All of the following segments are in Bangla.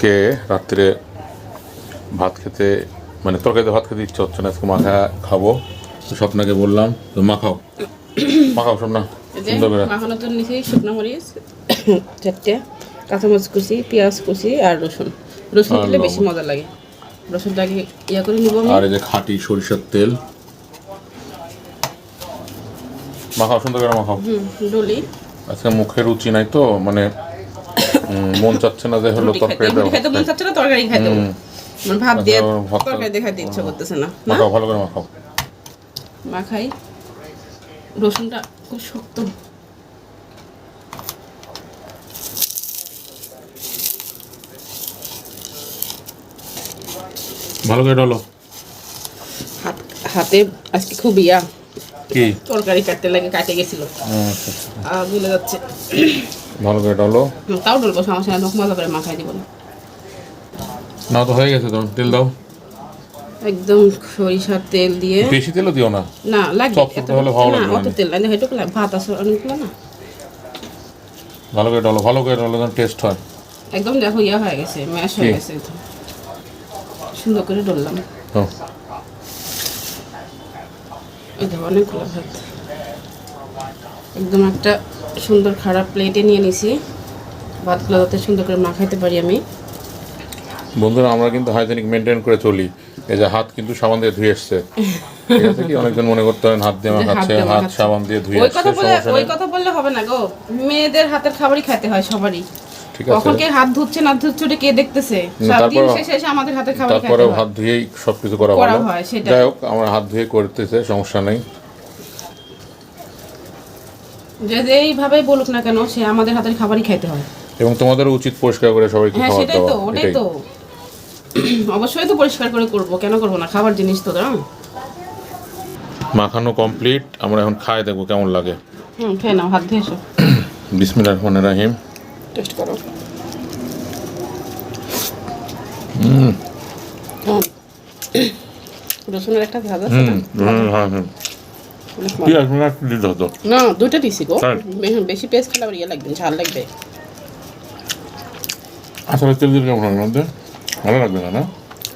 কে রাত্রে ভাত খেতে মানে তরকারিতে ভাত খেতে ইচ্ছে হচ্ছে না আজকে মাখা খাব। তো স্বপ্নাকে বললাম তো মাখাও। মাখাও স্বপ্না। এই যে সুন্দর করে মাখানো তো নিচে শুকনো মরিচ চারটে কাঁচামরিচ কুচি পেঁয়াজ কুচি আর রসুন। রসুন দিলে বেশি মজা লাগে। রসুনটাকে ইয়া করে নিব আর এই যে খাঁটি সরিষার তেল। মাখাও সুন্দর করে মাখাও। হুম ডলি। আজকে মুখে রুচি নাই তো মানে মন চাচ্ছে না যে হলো খাইতে তরকারিটা রুটি মন চাচ্ছে না তরকারি খাইতে মন- মানে ভাত দিয়ে আচ্ছা। তরকারি দিয়ে খাইতে ইচ্ছা করতেছে না। না মাখাও ভালো করে মাখাও মাখাই রসুনটা খুব শক্ত। ভালো করে ডলো। হাত হাতে আজকে খুব ইয়া। কি? তরকারি কাটতে লাগে কাটে গেছিল। আচ্ছা, আচ্ছা। আর গুলে যাচ্ছে। ভালো করে ডলো। তাও ডলবো সমস্যা নেই মজা করে মাখাই দিব। না না তো হয়ে গেছে তো তেল দাও। একদম সরিষার তেল দিয়ে। বেশি তেলও দিও না। না লাগে চপ হলে ভালো না লাগবে অত তেল লাগে হেটুকু লাগে ভাত আছে অনেকগুলো না। ভালো করে ডলো ভালো করে ডলো যেন টেস্ট হয়। একদম দেখো ইয়া হয়ে গেছে ম্যাশ হয়ে গেছে সুন্দর করে ডললাম। এই দেখো অনেকগুলো ভাত। একদম একটা সুন্দর খারাপ প্লেটে নিয়ে নিছি। ভাতগুলো যাতে সুন্দর করে মাখাইতে পারি আমি। বন্ধুরা আমরা কিন্তু হাইজেনিক মেনটেন করে চলি। এই যে হাত কিন্তু সাবান দিয়ে ধুয়ে এসছে। ঠিক আছে কি? অনেকজন মনে করতে পারেন হাত দিয়ে মাখাচ্ছে হাত সাবান দিয়ে ধুয়ে ওই কথা বলে ওই কথা বললে হবে না গো। মেয়েদের হাতের খাবারই খেতে হয় সবারই। কখন কে হাত ধুচ্ছে না ধুচ্ছে ওটা কে দেখতেছে? হুম, দিন শেষে এসে আমাদের হাতের খাবার খেতে তারপরেও হয়। হাত ধুয়েই সবকিছু করা করা ভালো। যাই হোক আমরা হাত ধুয়ে করতেছে সমস্যা নেই। যে এইভাবেই বলুক না কেন সে আমাদের হাতের খাবারই খেতে হয় এবং তোমাদের উচিত পরিষ্কার করে সবাইকে হ্যাঁ সেটাই তো ওটাই তো। অবশ্যই তো পরিষ্কার করে করব কেন করব না? খাবার জিনিস তো দাঁড়াও। মাখানো কমপ্লিট আমরা এখন খাই দেখব কেমন লাগে। হুম খেয়ে নাও হাত ধুয়ে এসো। বিসমিল্লাহ রহমান রাহিম। টেস্ট করো। হুম। রসুনের একটা আছে হুম হুম, হ্যাঁ হুম পেঁয়াজ দিতে হতো না দুইটা দিছি গো। বেশি পেস্ট খেলে আবার ইয়ে লাগবে ঝাল লাগবে। আসলে তেল দিলে কেমন হবে মধ্যে ভালো লাগবে না না?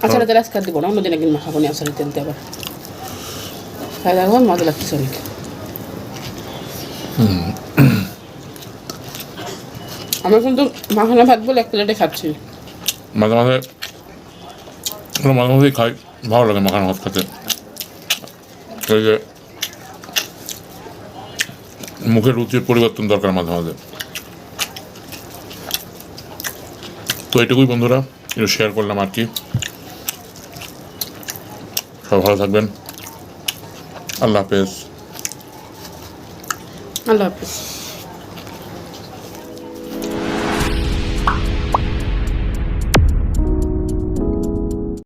আচারের তেল আজকে দিব না অন্যদিন একদিন মাখাবো নি আচারের তেল দিয়ে আবার। খাই দেখো মজা লাগতেছে অনেক। আমরা কিন্তু মাখানা ভাত বলে এক প্লেটে খাচ্ছি। মাঝে মাঝে মাঝে মাঝেই খাই ভালো লাগে মাখানো ভাত খেতে। এই যে মুখের রুচির পরিবর্তন দরকার মাঝে মাঝে। তো এটুকুই বন্ধুরা, একটু শেয়ার করলাম আর কি। সব ভালো থাকবেন। আল্লাহ হাফেজ। আল্লাহ হাফিজ।